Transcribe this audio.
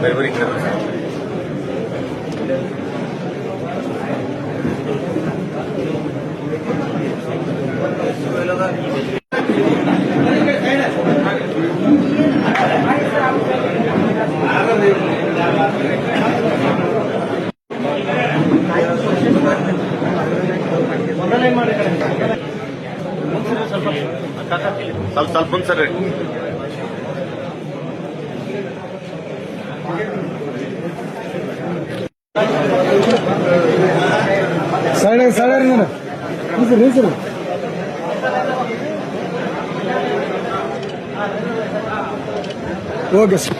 Very, very clever. ಸ್ವಲ್ಪ ಸ್ವಲ್ಪ ಸರ್ರಿ side side ನಿಲ್ಸು ನಿಲ್ಸು ఓకే సార్